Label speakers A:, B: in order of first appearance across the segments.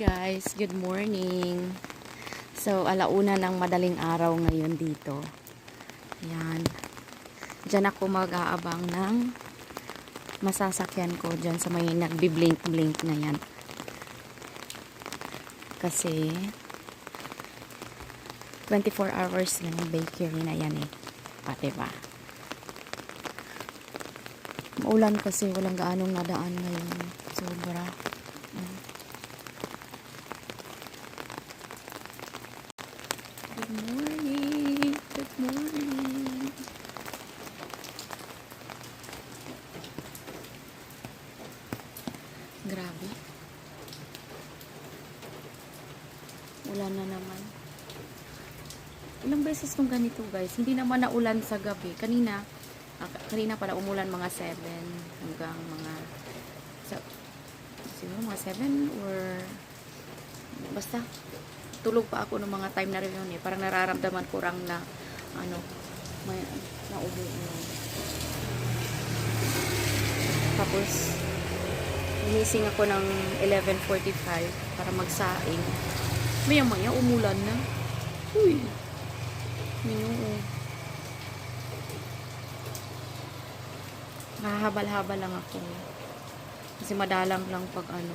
A: guys, good morning. So, alauna ng madaling araw ngayon dito. Ayan. Diyan ako mag-aabang ng masasakyan ko dyan sa may nagbi-blink-blink na yan. Kasi, 24 hours lang yung bakery na yan eh. Pati ba? Maulan kasi walang gaanong nadaan ngayon. Sobra. Mm. Good morning. Good morning. Grabe. Ulan na naman. Ilang beses kong ganito guys. Hindi naman naulan sa gabi. Kanina, ah, kanina pala umulan mga 7 hanggang mga sa, siguro mga 7 or basta tulog pa ako ng mga time na rin yun eh. Parang nararamdaman ko rang na ano, may naubo yun. Tapos, Ginising ako ng 11.45 para magsaing. Maya maya, umulan na. Uy. Minoo. Nahahabal-habal lang ako. Kasi madalang lang pag ano,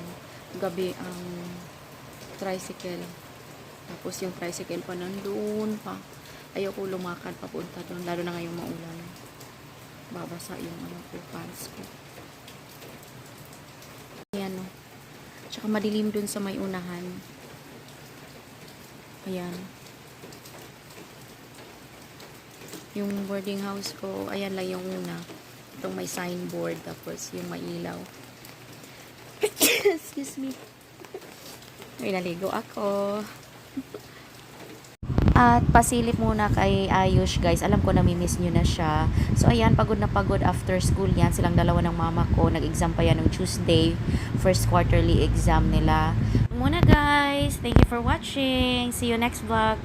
A: gabi ang tricycle. Tapos yung tricycle pa nandun pa. Ayoko lumakad papunta doon, lalo na ngayong maulan. Babasa yung ano ko, pants ko. Ayan o. Tsaka madilim dun sa may unahan. Ayan. Yung boarding house ko, ayan lang yung una. Itong may signboard, tapos yung may ilaw. Excuse me. May naligo ako. At pasilip muna kay Ayush guys. Alam ko namimiss nyo na siya. So ayan, pagod na pagod after school yan. Silang dalawa ng mama ko. Nag-exam pa yan ng Tuesday. First quarterly exam nila. Muna guys. Thank you for watching. See you next vlog.